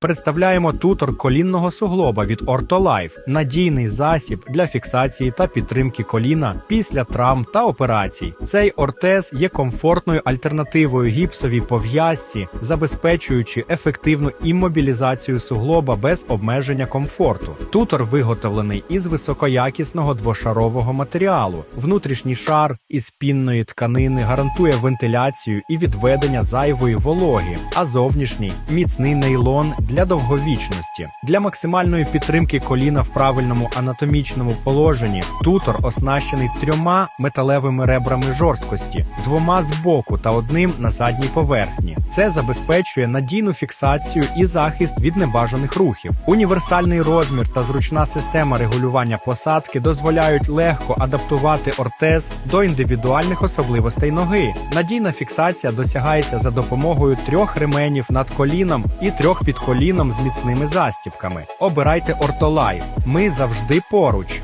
Представляємо тутор колінного суглоба від Ortolife – надійний засіб для фіксації та підтримки коліна після травм та операцій. Цей ортез є комфортною альтернативою гіпсовій пов'язці, забезпечуючи ефективну іммобілізацію суглоба без обмеження комфорту. Тутор виготовлений із високоякісного двошарового матеріалу. Внутрішній шар із пінної тканини гарантує вентиляцію і відведення зайвої вологи, а зовнішній міцний нейлон для довговічності. Для максимальної підтримки коліна в правильному анатомічному положенні тутор оснащений трьома металевими ребрами жорсткості, двома з боку та одним на задній поверхні. Це забезпечує надійну фіксацію і захист від небажаних рухів. Універсальний розмір та зручна система регулювання посадки дозволяють легко адаптувати ортез до індивідуальних особливостей ноги. Надійна фіксація досягається за допомогою трьох ременів над коліном і трьох під коліном з міцними застібками. Обирайте Ортолайф. Ми завжди поруч.